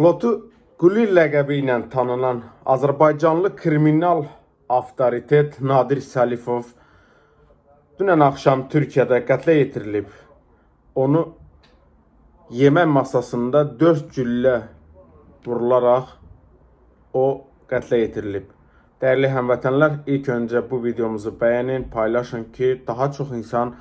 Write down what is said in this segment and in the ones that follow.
Lotu Gulil ləqəbi ilə tanınan Azərbaycanlı kriminal avtoritet Nadir Səlifov dünən axşam Türkiyədə qətlə yetirilib. Onu yemək masasında 4 güllə vurularaq o qətlə yetirilib. Dəyərli həmvətənlər, ilk öncə bu videomuzu bəyənin, paylaşın ki, daha çox insan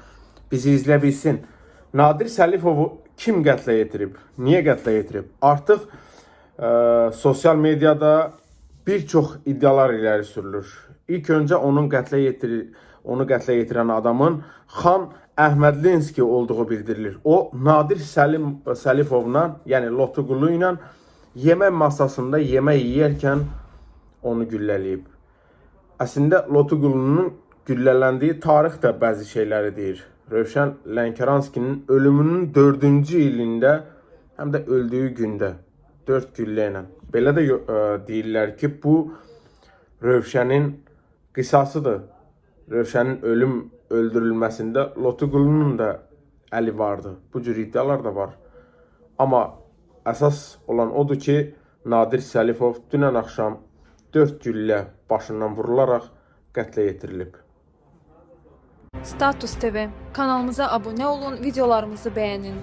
bizi bilsin. Nadir Səlifovu kim qətlə yetirib? Niyə qətlə yetirib? Artıq ə, sosial mediada bir çox iddialar irəli sürülür. İlk öncə onun qətlə yetir onu qətlə yetirən adamın Xan Əhmədlinski olduğu bildirilir. O Nadir Səlim Səlifovla, yəni Lotuqulu ilə yemək masasında yemək yeyərkən onu güllələyib. Əslində Lotuqulunun güllələndiyi tarix də bəzi şeyləri deyir. Rövşən Lənkəranskinin ölümünün 4-cü ilində, həm də öldüyü gündə 4 güllə ilə. Belə də ə, deyirlər ki, bu Rövşənin qisasıdır. Rövşənin ölüm öldürülməsində Lotuqulunun da əli vardı. Bu cür iddialar da var. Amma əsas olan odur ki, Nadir Səlifov dünən axşam 4 güllə başından vurularaq qətlə yetirilib. Status TV kanalımıza abone olun, videolarımızı beğenin.